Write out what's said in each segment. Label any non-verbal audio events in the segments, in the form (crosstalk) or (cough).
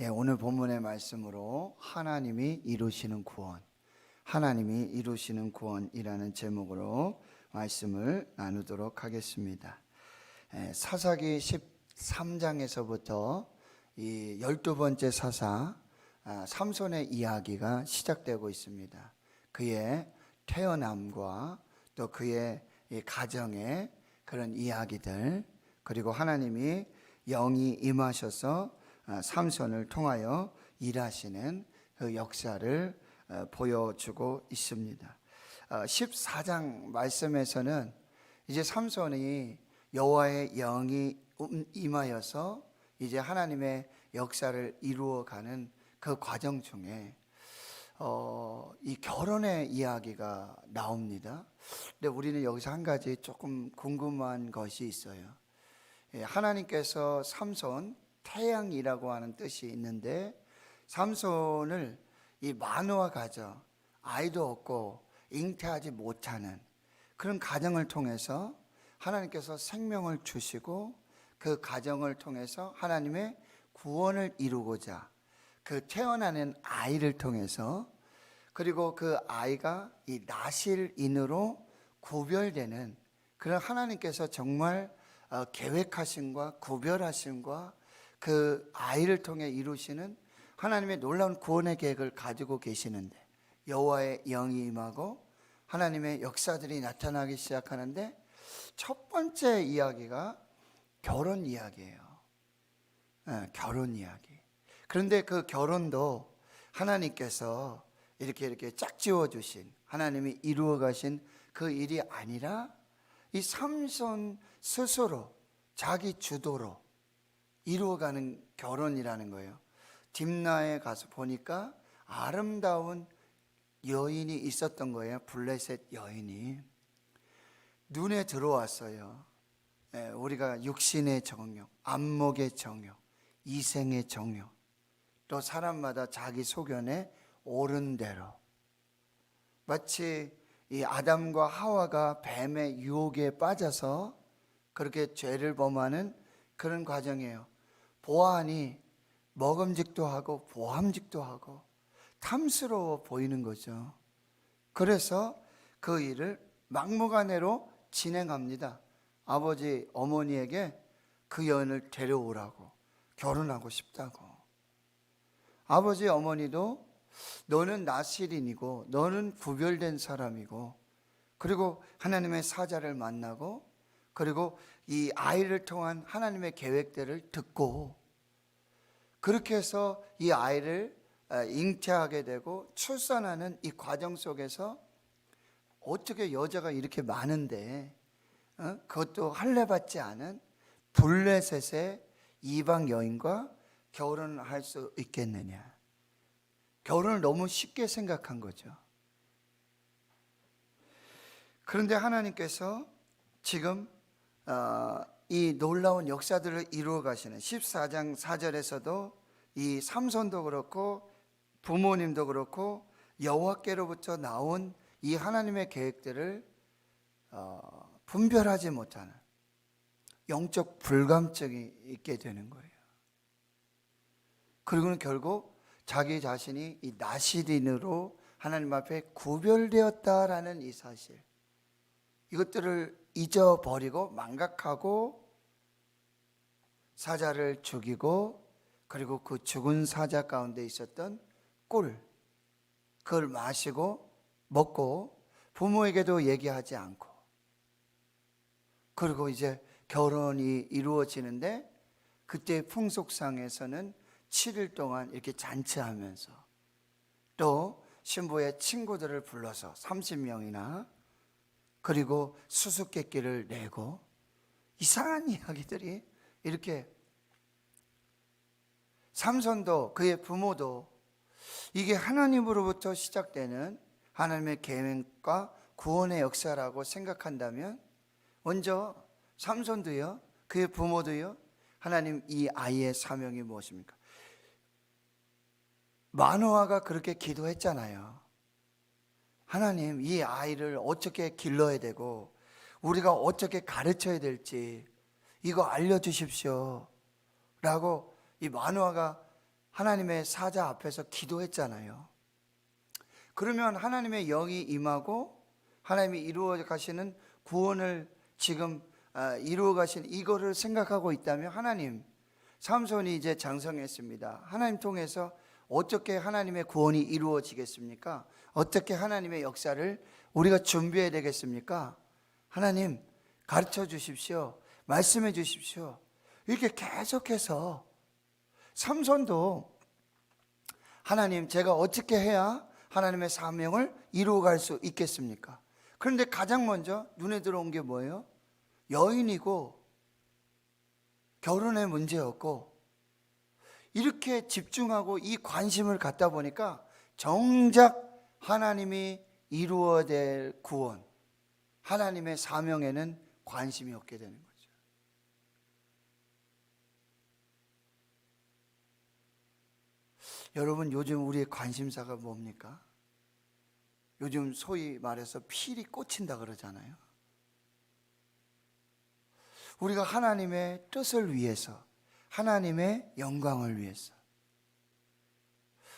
예, 오늘 본문의 말씀으로 하나님이 이루시는 구원, 하나님이 이루시는 구원이라는 제목으로 말씀을 나누도록 하겠습니다. 예, 사사기 13장에서부터 이 열두 번째 사사 아, 삼손의 이야기가 시작되고 있습니다. 그의 태어남과 또 그의 이 가정의 그런 이야기들 그리고 하나님이 영이 임하셔서 아, 삼손을 통하여 일하시는 그 역사를 어, 보여주고 있습니다. 14장 말씀에서는 이제 삼손이 여호와의 영이 음, 임하여서 이제 하나님의 역사를 이루어가는 그 과정 중에 어, 이 결혼의 이야기가 나옵니다. 근데 우리는 여기서 한 가지 조금 궁금한 것이 있어요. 예, 하나님께서 삼손 태양이라고 하는 뜻이 있는데 삼손을 이 만호와 가정 아이도 없고 잉태하지 못하는 그런 가정을 통해서 하나님께서 생명을 주시고 그 가정을 통해서 하나님의 구원을 이루고자 그 태어나는 아이를 통해서 그리고 그 아이가 이 나실인으로 구별되는 그런 하나님께서 정말 어, 계획하심과 구별하심과 그 아이를 통해 이루시는 하나님의 놀라운 구원의 계획을 가지고 계시는데 여호와의 영이 임하고 하나님의 역사들이 나타나기 시작하는데 첫 번째 이야기가 결혼 이야기예요. 예, 결혼 이야기. 그런데 그 결혼도 하나님께서 이렇게 이렇게 짝지어 주신 하나님이 이루어 가신 그 일이 아니라 이 삼손 스스로 자기 주도로 이루어가는 결혼이라는 거예요. 딥나에 가서 보니까 아름다운 여인이 있었던 거예요. 블레셋 여인이 눈에 들어왔어요. 예, 우리가 육신의 정욕, 안목의 정욕, 이생의 정욕, 또 사람마다 자기 소견에 옳은 대로 마치 이 아담과 하와가 뱀의 유혹에 빠져서 그렇게 죄를 범하는 그런 과정이에요. 보아하니 먹음직도 하고 보함직도 하고 탐스러워 보이는 거죠. 그래서 그 일을 막무가내로 진행합니다. 아버지 어머니에게 그 여인을 데려오라고 결혼하고 싶다고. 아버지 어머니도 너는 나실인이고 너는 구별된 사람이고 그리고 하나님의 사자를 만나고 그리고 이 아이를 통한 하나님의 계획들을 듣고 그렇게 해서 이 아이를 어, 잉태하게 되고 출산하는 이 과정 속에서 어떻게 여자가 이렇게 많은데 어? 그것도 할례 받지 않은 블레셋의 이방 여인과 결혼할 수 있겠느냐? 결혼을 너무 쉽게 생각한 거죠. 그런데 하나님께서 지금 어, 이 놀라운 역사들을 이루어 가시는 14장 4절에서도 이 삼손도 그렇고 부모님도 그렇고 여호와께로부터 나온 이 하나님의 계획들을 어, 분별하지 못하는 영적 불감증이 있게 되는 거예요. 그리고는 결국 자기 자신이 이 나시린으로 하나님 앞에 구별되었다라는 이 사실. 이것들을 잊어버리고 망각하고 사자를 죽이고 그리고 그 죽은 사자 가운데 있었던 꿀 그걸 마시고 먹고 부모에게도 얘기하지 않고 그리고 이제 결혼이 이루어지는데 그때 풍속상에서는 7일 동안 이렇게 잔치하면서 또 신부의 친구들을 불러서 30명이나 그리고 수수께끼를 내고 이상한 이야기들이 이렇게 삼손도 그의 부모도 이게 하나님으로부터 시작되는 하나님의 계획과 구원의 역사라고 생각한다면 먼저 삼손도요 그의 부모도요 하나님 이 아이의 사명이 무엇입니까? 마노아가 그렇게 기도했잖아요. 하나님, 이 아이를 어떻게 길러야 되고, 우리가 어떻게 가르쳐야 될지, 이거 알려주십시오. 라고 이 마누아가 하나님의 사자 앞에서 기도했잖아요. 그러면 하나님의 영이 임하고 하나님이 이루어 가시는 구원을 지금 아, 이루어 가신 이거를 생각하고 있다면 하나님 삼손이 이제 장성했습니다. 하나님 통해서 어떻게 하나님의 구원이 이루어지겠습니까? 어떻게 하나님의 역사를 우리가 준비해야 되겠습니까? 하나님 가르쳐 주십시오. 말씀해 주십시오. 이렇게 계속해서 삼손도 하나님 제가 어떻게 해야 하나님의 사명을 이루어갈 수 있겠습니까? 그런데 가장 먼저 눈에 들어온 게 뭐예요? 여인이고 결혼의 문제였고 이렇게 집중하고 이 관심을 갖다 보니까 정작 하나님이 이루어야 될 구원, 하나님의 사명에는 관심이 없게 되는 거죠. 여러분 요즘 우리의 관심사가 뭡니까? 요즘 소위 말해서 필이 꽂힌다 그러잖아요. 우리가 하나님의 뜻을 위해서, 하나님의 영광을 위해서,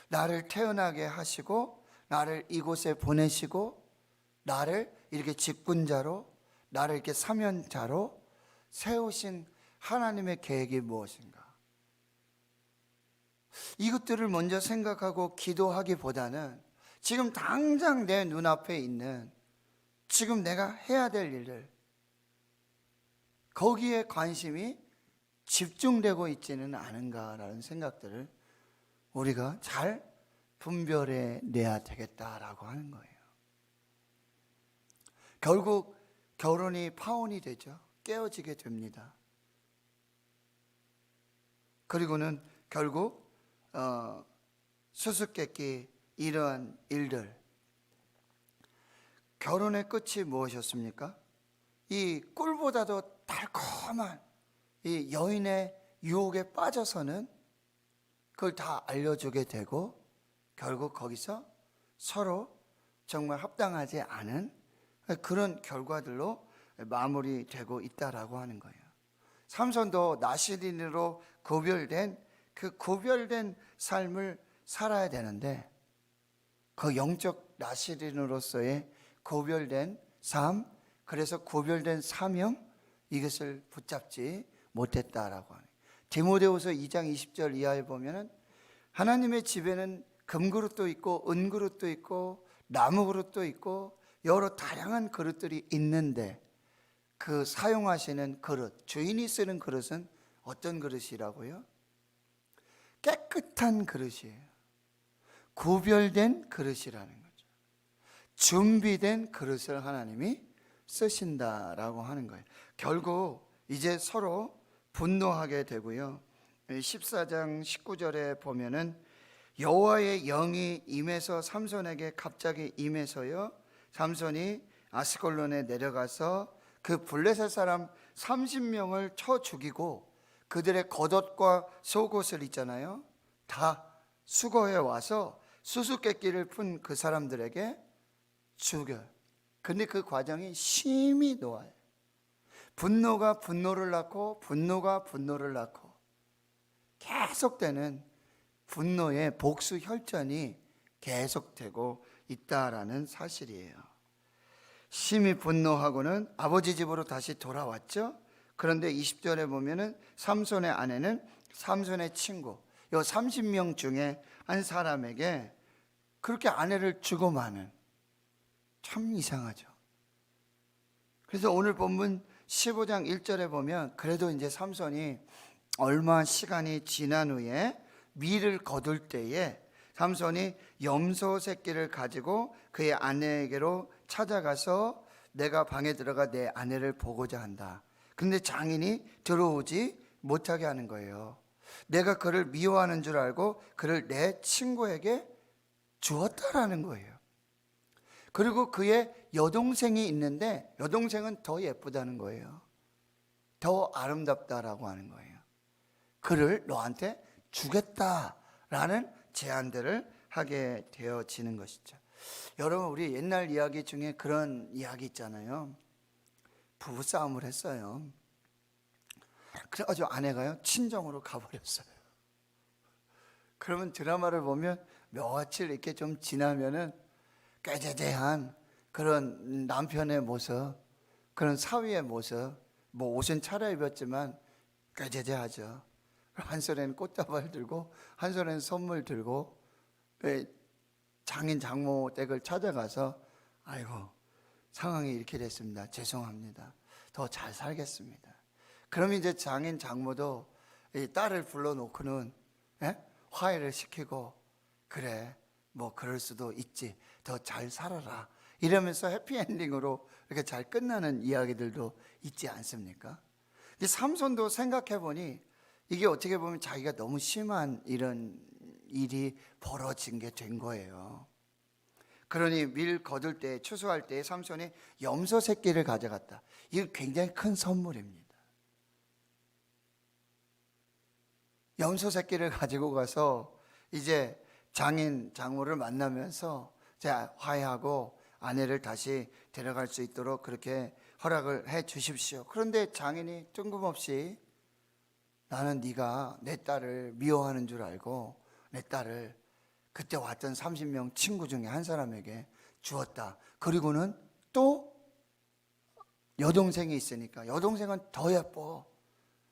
나를 태어나게 하시고, 나를 이곳에 보내시고, 나를 이렇게 직분자로, 나를 이렇게 사면자로 세우신 하나님의 계획이 무엇인가? 이것들을 먼저 생각하고 기도하기보다는 지금 당장 내 눈앞에 있는 지금 내가 해야 될 일을 거기에 관심이 집중되고 있지는 않은가라는 생각들을 우리가 잘 분별해 내야 되겠다라고 하는 거예요. 결국 결혼이 파혼이 되죠. 깨어지게 됩니다. 그리고는 결국 어, 수수께끼 이러한 일들 결혼의 끝이 무엇이었습니까? 이 꿀보다도 달콤한 이 여인의 유혹에 빠져서는 그걸 다 알려주게 되고 결국 거기서 서로 정말 합당하지 않은 그런 결과들로 마무리되고 있다라고 하는 거예요. 삼손도 나시린으로 구별된 그 구별된 삶을 살아야 되는데 그 영적 나시린으로서의 구별된 삶, 그래서 구별된 사명 이것을 붙잡지 못했다라고 하는. 디모데후서 2장 20절 이하에 보면은 하나님의 집에는 금그릇도 있고 은그릇도 있고 나무 그릇도 있고 여러 다양한 그릇들이 있는데 그 사용하시는 그릇, 주인이 쓰는 그릇은 어떤 그릇이라고요? 깨끗한 그릇이에요. 구별된 그릇이라는 거죠. 준비된 그릇을 하나님이 쓰신다라고 하는 거예요. 결국 이제 서로 분노하게 되고요. 14장 19절에 보면은 여호와의 영이 임해서 삼손에게 갑자기 임해서요. 삼손이 아스콜론에 내려가서 그 블레셋 사람 30명을 쳐 죽이고 그들의 겉옷과 속옷을 있잖아요. 다 수거해 와서 수수께끼를 푼 그 사람들에게 죽여. 근데 그 과정이 심히 노아요. 분노가 분노를 낳고 분노가 분노를 낳고 계속되는 분노의 복수 혈전이 계속되고 있다라는 사실이에요. 심히 분노하고는 아버지 집으로 다시 돌아왔죠. 그런데 20절에 보면은 삼손의 아내는 삼손의 친구, 요 30명 중에 한 사람에게 그렇게 아내를 주고 마는 참 이상하죠. 그래서 오늘 본문 15장 1절에 보면 그래도 이제 삼손이 얼마 시간이 지난 후에 밀을 거둘 때에 삼손이 염소 새끼를 가지고 그의 아내에게로 찾아가서 내가 방에 들어가 내 아내를 보고자 한다. 근데 장인이 들어오지 못하게 하는 거예요. 내가 그를 미워하는 줄 알고 그를 내 친구에게 주었다라는 거예요. 그리고 그의 여동생이 있는데 여동생은 더 예쁘다는 거예요. 더 아름답다라고 하는 거예요. 그를 너한테 주겠다라는 제안들을 하게 되어지는 것이죠. 여러분 우리 옛날 이야기 중에 그런 이야기 있잖아요. 부부 싸움을 했어요. 그래가지고 아내가요 친정으로 가버렸어요. 그러면 드라마를 보면 며칠 이렇게 좀 지나면은 깨재재한 그런 남편의 모습, 그런 사위의 모습, 뭐 옷은 차려 입었지만 깨재재하죠. 한 손에는 꽃다발 들고 한 손에는 선물 들고 예, 장인 장모 댁을 찾아가서 아이고 상황이 이렇게 됐습니다. 죄송합니다. 더 잘 살겠습니다. 그럼 이제 장인 장모도 이 딸을 불러놓고는 예? 화해를 시키고 그래 뭐 그럴 수도 있지 더 잘 살아라 이러면서 해피엔딩으로 이렇게 잘 끝나는 이야기들도 있지 않습니까? 근데 삼손도 생각해 보니 이게 어떻게 보면 자기가 너무 심한 이런 일이 벌어진 게 된 거예요. 그러니 밀 거둘 때 추수할 때 삼손이 염소 새끼를 가져갔다. 이거 굉장히 큰 선물입니다. 염소 새끼를 (laughs) 가지고 가서 이제 장인 장모를 만나면서 자 화해하고 아내를 다시 데려갈 수 있도록 그렇게 허락을 해 주십시오. 그런데 장인이 뜬금없이 나는 네가 내 딸을 미워하는 줄 알고 내 딸을 그때 왔던 30명 친구 중에 한 사람에게 주었다. 그리고는 또 여동생이 있으니까 여동생은 더 예뻐.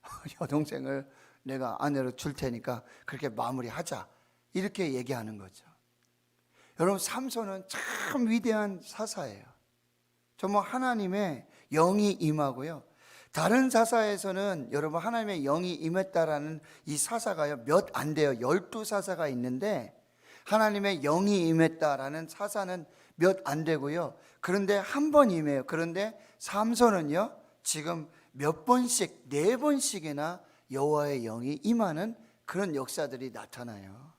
(laughs) 여동생을 내가 아내로 줄 테니까 그렇게 마무리하자. 이렇게 얘기하는 거죠. 여러분 삼손은 참 위대한 사사예요. 정말 하나님의 영이 임하고요. 다른 사사에서는 여러분 하나님의 영이 임했다라는 이 사사가요 몇 안 돼요. 열두 사사가 있는데 하나님의 영이 임했다라는 사사는 몇 안 되고요. 그런데 한 번 임해요. 그런데 삼손은요 지금 몇 번씩 네 번씩이나 여호와의 영이 임하는 그런 역사들이 나타나요.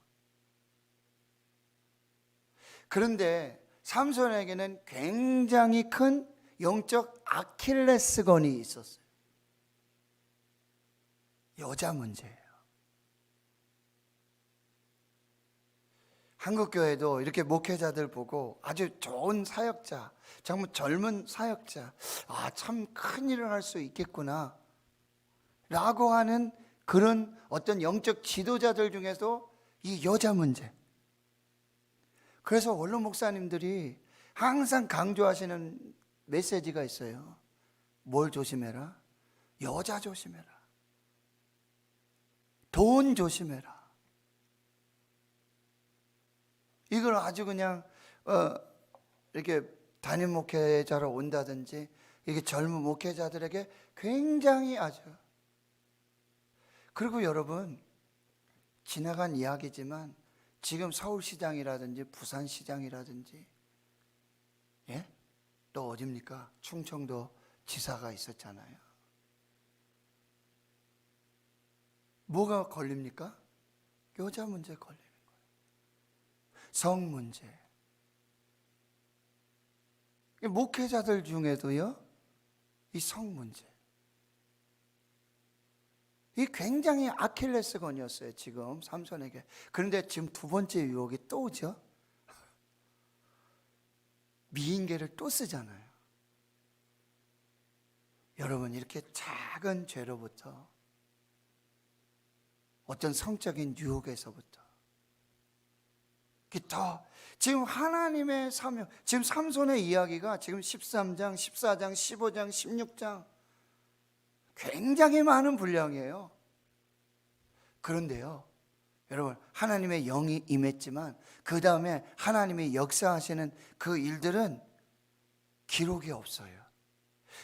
그런데 삼손에게는 굉장히 큰 영적 아킬레스건이 있었어요. 여자 문제예요. 한국 교회도 이렇게 목회자들 보고 아주 좋은 사역자, 정말 젊은 사역자, 아, 참 큰 일을 할 수 있겠구나. 라고 하는 그런 어떤 영적 지도자들 중에서 이 여자 문제. 그래서 원로 목사님들이 항상 강조하시는 메시지가 있어요. 뭘 조심해라? 여자 조심해라. 돈 조심해라. 이걸 아주 그냥 어, 이렇게 담임 목회자로 온다든지 이게 젊은 목회자들에게 굉장히 아주 그리고 여러분 지나간 이야기지만 지금 서울시장이라든지 부산시장이라든지 예? 또 어딥니까? 충청도 지사가 있었잖아요. 뭐가 걸립니까? 여자 문제 걸리는 거예요. 성 문제. 이 목회자들 중에도요, 이 성 문제. 이 굉장히 아킬레스건이었어요, 지금 삼손에게. 그런데 지금 두 번째 유혹이 또 오죠? 미인계를 또 쓰잖아요. 여러분, 이렇게 작은 죄로부터 어떤 성적인 유혹에서부터 더 지금 하나님의 사명, 지금 삼손의 이야기가 지금 13장, 14장, 15장, 16장 굉장히 많은 분량이에요. 그런데요, 여러분, 하나님의 영이 임했지만, 그 다음에 하나님의 역사하시는 그 일들은 기록이 없어요.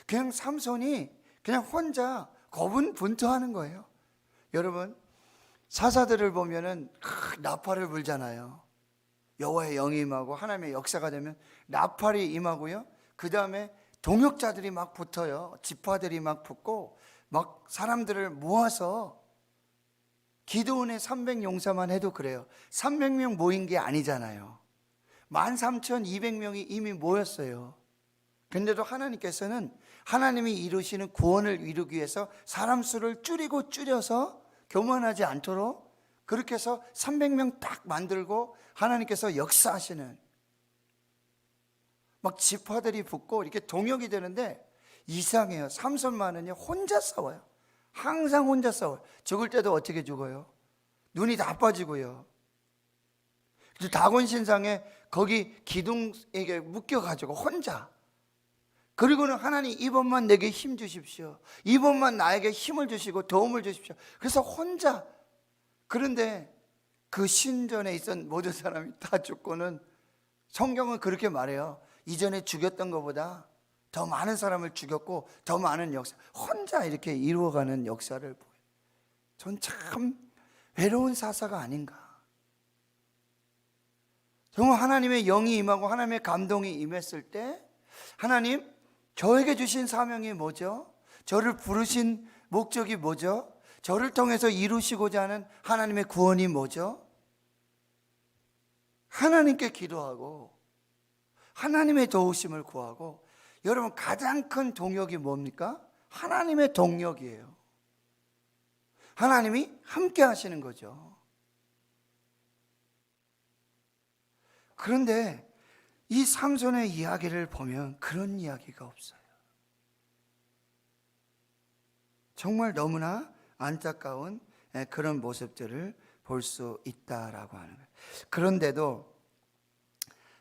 그냥 삼손이 그냥 혼자 고분분투하는 거예요. 여러분, 사사들을 보면은 크, 나팔을 불잖아요. 여호와의 영이 임하고 하나님의 역사가 되면 나팔이 임하고요. 그 다음에 동역자들이 막 붙어요. 지파들이 막 붙고 막 사람들을 모아서 기도원의 300용사만 해도 그래요. 300명 모인 게 아니잖아요. 13,200명이 이미 모였어요. 근데도 하나님께서는 하나님이 이루시는 구원을 이루기 위해서 사람 수를 줄이고 줄여서 교만하지 않도록 그렇게 해서 300명 딱 만들고 하나님께서 역사하시는 막 지파들이 붙고 이렇게 동역이 되는데 이상해요. 삼손만은요 혼자 싸워요. 항상 혼자 싸워요. 죽을 때도 어떻게 죽어요? 눈이 다 빠지고요. 그래서 다곤 신상에 거기 기둥에게 묶여가지고 혼자. 그리고는 하나님 이번만 내게 힘 주십시오. 이번만 나에게 힘을 주시고 도움을 주십시오. 그래서 혼자. 그런데 그 신전에 있던 모든 사람이 다 죽고는 성경은 그렇게 말해요. 이전에 죽였던 것보다 더 많은 사람을 죽였고 더 많은 역사, 혼자 이렇게 이루어가는 역사를 보여요. 전 참 외로운 사사가 아닌가. 정말 하나님의 영이 임하고 하나님의 감동이 임했을 때 하나님 저에게 주신 사명이 뭐죠? 저를 부르신 목적이 뭐죠? 저를 통해서 이루시고자 하는 하나님의 구원이 뭐죠? 하나님께 기도하고 하나님의 도우심을 구하고 여러분 가장 큰 동력이 뭡니까? 하나님의 동력이에요. 하나님이 함께 하시는 거죠. 그런데 이 삼손의 이야기를 보면 그런 이야기가 없어요. 정말 너무나 안타까운 예, 그런 모습들을 볼 수 있다라고 하는 거예요. 그런데도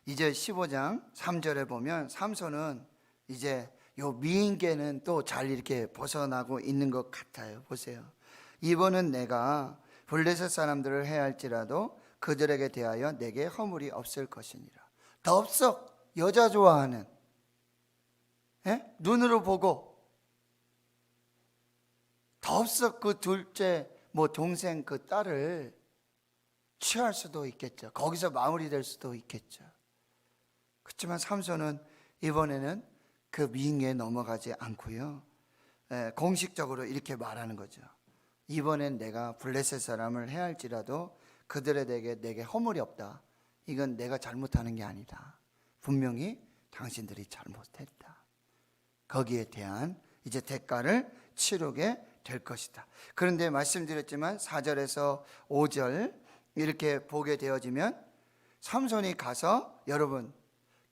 이제 15장 3절에 보면 삼손은 이제 요 미인계는 또 잘 이렇게 벗어나고 있는 것 같아요. 보세요. 이번은 내가 블레셋 사람들을 해할지라도 그들에게 대하여 내게 허물이 없을 것이니라. 덥석 여자 좋아하는 예? 눈으로 보고 덥석 그 둘째 뭐 동생 그 딸을 취할 수도 있겠죠. 거기서 마무리될 수도 있겠죠. 그렇지만 삼손은 이번에는 그 미인에 넘어가지 않고요. 에, 공식적으로 이렇게 말하는 거죠. 이번엔 내가 블레셋 사람을 해할지라도 그들에게 내게 허물이 없다. 이건 내가 잘못하는 게 아니다. 분명히 당신들이 잘못했다. 거기에 대한 이제 대가를 치르게 될 것이다. 그런데 말씀드렸지만 4절에서 5절 이렇게 보게 되어지면 삼손이 가서 여러분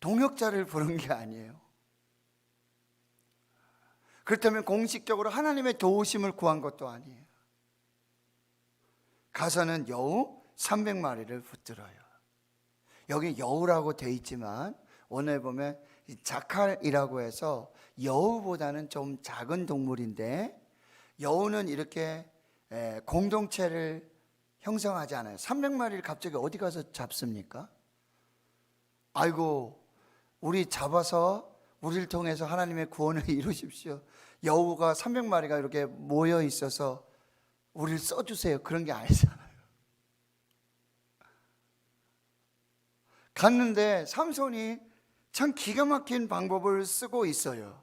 동역자를 부른 게 아니에요. 그렇다면 공식적으로 하나님의 도우심을 구한 것도 아니에요. 가서는 여우 300마리를 붙들어요. 여기 여우라고 돼 있지만 오늘 보면 이 자칼이라고 해서 여우보다는 좀 작은 동물인데 여우는 이렇게 에, 공동체를 형성하지 않아요. 300마리를 갑자기 어디 가서 잡습니까? 아이고 우리 잡아서 우리를 통해서 하나님의 구원을 (laughs) 이루십시오. 여우가 300마리가 이렇게 모여 있어서 우리를 써주세요. 그런 게 아니잖아요. 갔는데 삼손이 참 기가 막힌 방법을 쓰고 있어요.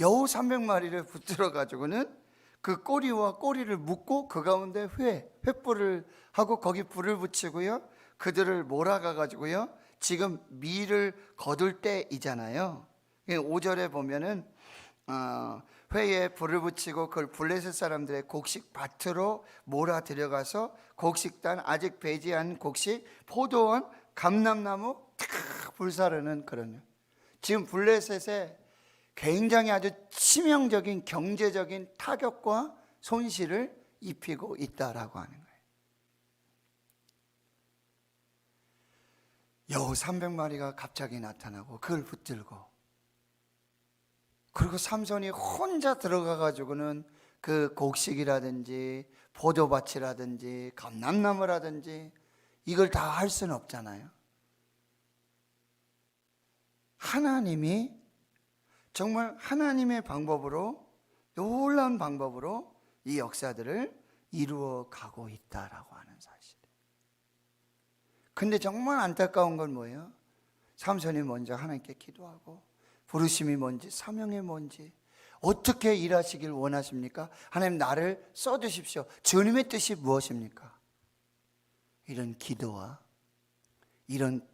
여우 300마리를 붙들어 가지고는 그 꼬리와 꼬리를 묶고 그 가운데 회, 횃불을 하고 거기 불을 붙이고요. 그들을 몰아가 가지고요. 지금 밀을 거둘 때이잖아요. 5절에 보면은 어, 회에 불을 붙이고 그걸 블레셋 사람들의 곡식 밭으로 몰아 들여가서 곡식단 아직 배지한 곡식 포도원 감람나무 탁 불사르는 그런 지금 블레셋에 굉장히 아주 치명적인 경제적인 타격과 손실을 입히고 있다라고 하는 거예요. 여우 300마리가 갑자기 나타나고 그걸 붙들고 그리고 삼손이 혼자 들어가 가지고는 그 곡식이라든지 포도밭이라든지 감람나무라든지 이걸 다 할 수는 없잖아요. 하나님이 정말 하나님의 방법으로 놀라운 방법으로 이 역사들을 이루어 가고 있다라고 하는 사실. 근데 정말 안타까운 건 뭐예요? 삼손이 먼저 하나님께 기도하고 부르심이 뭔지 사명이 뭔지 어떻게 일하시길 원하십니까? 하나님 나를 써 주십시오. 주님의 뜻이 무엇입니까? 이런 기도와 이런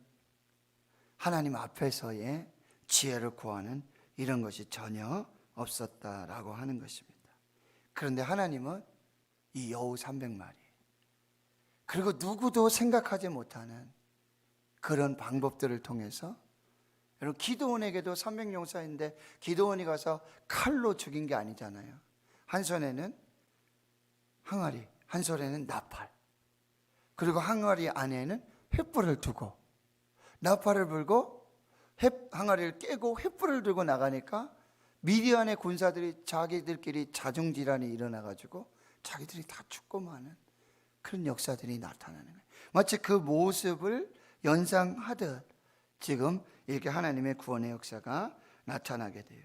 하나님 앞에서의 지혜를 구하는 이런 것이 전혀 없었다라고 하는 것입니다. 그런데 하나님은 이 여우 300마리 그리고 누구도 생각하지 못하는 그런 방법들을 통해서 여러분 기도원에게도 300용사인데 기도원이 가서 칼로 죽인 게 아니잖아요. 한 손에는 항아리, 한 손에는 나팔. 그리고 항아리 안에는 횃불을 두고 나팔을 불고 횃, 항아리를 깨고 횃불을 들고 나가니까 미디안의 군사들이 자기들끼리 자중질환이 일어나 가지고 자기들이 다 죽고 마는 그런 역사들이 나타나는 거예요. 마치 그 모습을 연상하듯 지금 이렇게 하나님의 구원의 역사가 나타나게 돼요.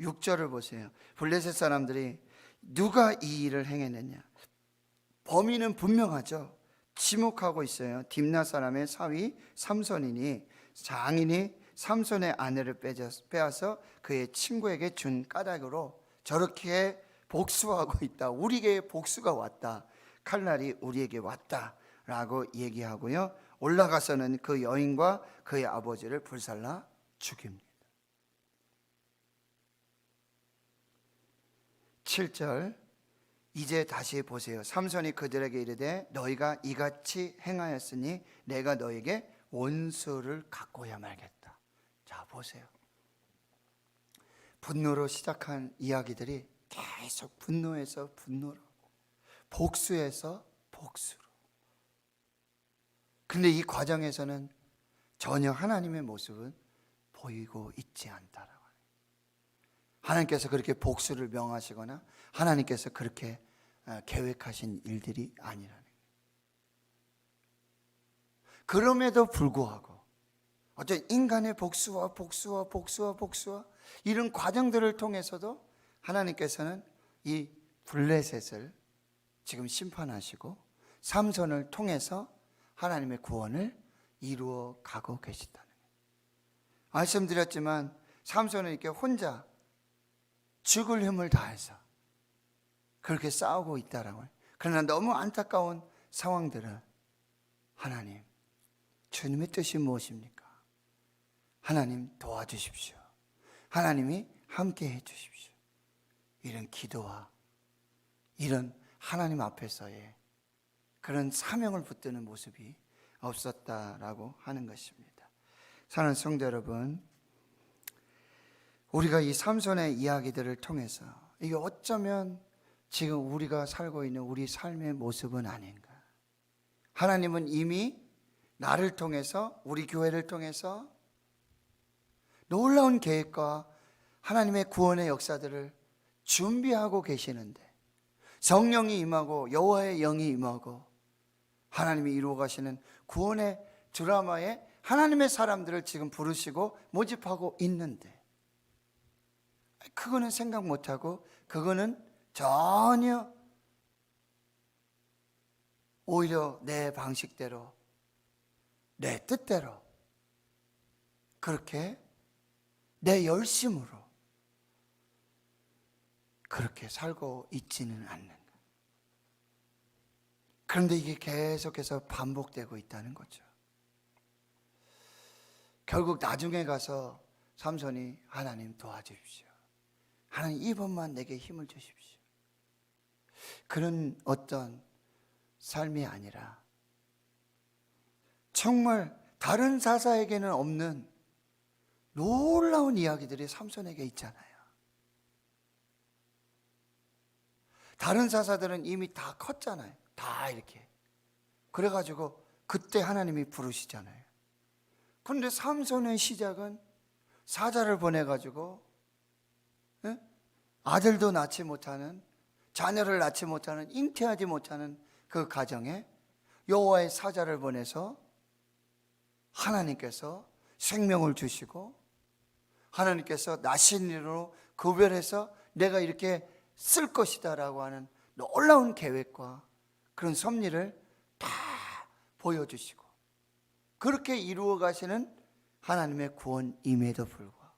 6절을 보세요. 블레셋 사람들이 누가 이 일을 행했느냐? 범인은 분명하죠. 지목하고 있어요. 딥나 사람의 사위 삼손이니 장인이 삼손의 아내를 빼앗- 빼앗아 그의 친구에게 준 까닭으로 저렇게 복수하고 있다. 우리에게 복수가 왔다. 칼날이 우리에게 왔다라고 얘기하고요. 올라가서는 그 여인과 그의 아버지를 불살라 죽입니다. 7절 이제 다시 보세요. 삼손이 그들에게 이르되 너희가 이같이 행하였으니 내가 너에게 원수를 갖고야 말겠다. 자, 보세요. 분노로 시작한 이야기들이 계속 분노에서 분노로 복수에서 복수로. 근데 이 과정에서는 전혀 하나님의 모습은 보이고 있지 않다라고. 하나님께서 그렇게 복수를 명하시거나 하나님께서 그렇게 어, 계획하신 일들이 아니라는 거예요. 그럼에도 불구하고 어떤 인간의 복수와 복수와 복수와 복수와 이런 과정들을 통해서도 하나님께서는 이 블레셋을 지금 심판하시고 삼손을 통해서 하나님의 구원을 이루어 가고 계시다는. 말씀드렸지만 삼손은 이렇게 혼자 죽을 힘을 다해서 그렇게 싸우고 있다라고. 그러나 너무 안타까운 상황들은 하나님 주님의 뜻이 무엇입니까? 하나님 도와주십시오. 하나님이 함께 해 주십시오. 이런 기도와 이런 하나님 앞에서의 그런 사명을 붙드는 모습이 없었다라고 하는 것입니다. 사랑하는 성도 여러분, 우리가 이 삼손의 이야기들을 통해서 이게 어쩌면 지금 우리가 살고 있는 우리 삶의 모습은 아닌가. 하나님은 이미 나를 통해서 우리 교회를 통해서 놀라운 계획과 하나님의 구원의 역사들을 준비하고 계시는데 성령이 임하고 여호와의 영이 임하고 하나님이 이루어 가시는 구원의 드라마에 하나님의 사람들을 지금 부르시고 모집하고 있는데 그거는 생각 못 하고 그거는 전혀 오히려 내 방식대로 내 뜻대로 그렇게 내 열심으로 그렇게 살고 있지는 않는 가 그런데 이게 계속해서 반복되고 있다는 거죠. 결국 나중에 가서 삼손이 하나님 도와주십시오. 하나님 이번만 내게 힘을 주십시오. 그런 어떤 삶이 아니라 정말 다른 사사에게는 없는 놀라운 이야기들이 삼손에게 있잖아요. 다른 사사들은 이미 다 컸잖아요. 다 이렇게. 그래가지고 그때 하나님이 부르시잖아요. 그런데 삼손의 시작은 사자를 보내가지고 예? 아들도 낳지 못하는 자녀를 낳지 못하는 잉태하지 못하는 그 가정에 여호와의 사자를 보내서 하나님께서 생명을 주시고 하나님께서 나신 일로 구별해서 내가 이렇게 쓸 것이다라고 하는 놀라운 계획과 그런 섭리를 다 보여주시고 그렇게 이루어 가시는 하나님의 구원임에도 불구하고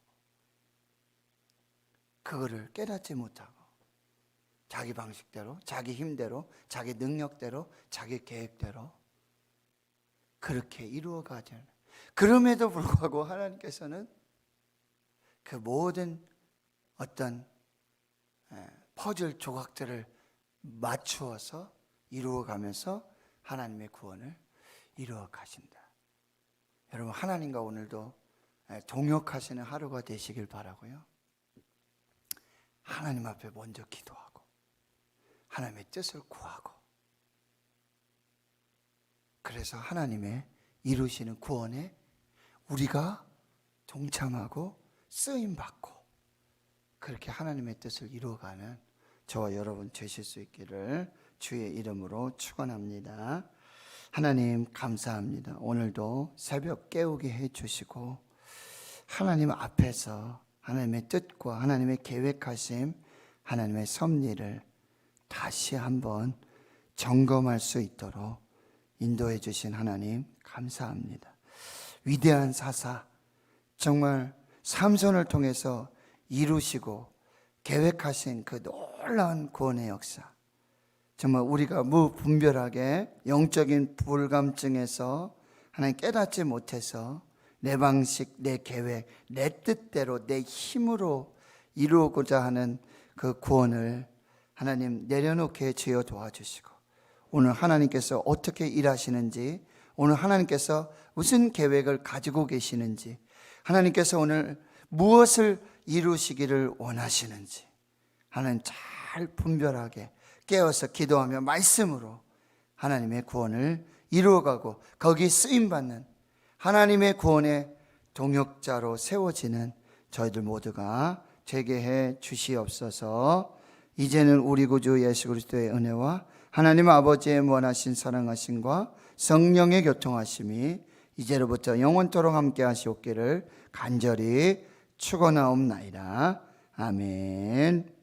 그거를 깨닫지 못하고 자기 방식대로, 자기 힘대로, 자기 능력대로, 자기 계획대로 그렇게 이루어 가잖아요. 그럼에도 불구하고 하나님께서는 그 모든 어떤 에, 퍼즐 조각들을 맞추어서 이루어 가면서 하나님의 구원을 이루어 가신다. 여러분 하나님과 오늘도 에, 동역하시는 하루가 되시길 바라고요. 하나님 앞에 먼저 기도하고 하나님의 뜻을 구하고 그래서 하나님의 이루시는 구원에 우리가 동참하고 쓰임 받고 그렇게 하나님의 뜻을 이루어가는 저와 여러분 되실 수 있기를 주의 이름으로 축원합니다. 하나님 감사합니다. 오늘도 새벽 깨우게 해 주시고 하나님 앞에서 하나님의 뜻과 하나님의 계획하심, 하나님의 섭리를 다시 한번 점검할 수 있도록 인도해 주신 하나님 감사합니다. 위대한 사사 정말 삼손을 통해서 이루시고 계획하신 그 놀라운 구원의 역사. 정말 우리가 무분별하게 영적인 불감증에서 하나님 깨닫지 못해서 내 방식, 내 계획, 내 뜻대로 내 힘으로 이루고자 하는 그 구원을 하나님 내려놓게 주여 도와주시고 오늘 하나님께서 어떻게 일하시는지 오늘 하나님께서 무슨 계획을 가지고 계시는지 하나님께서 오늘 무엇을 이루시기를 원하시는지 하나님 잘 분별하게 깨어서 기도하며 말씀으로 하나님의 구원을 이루어가고 거기 쓰임 받는 하나님의 구원의 동역자로 세워지는 저희들 모두가 되게 해 주시옵소서. 이제는 우리 구주 예수 그리스도의 은혜와 하나님 아버지의 무한하신 사랑하심과 성령의 교통하심이 이제로부터 영원토록 함께 하시옵기를 간절히 축원하옵나이다. 아멘.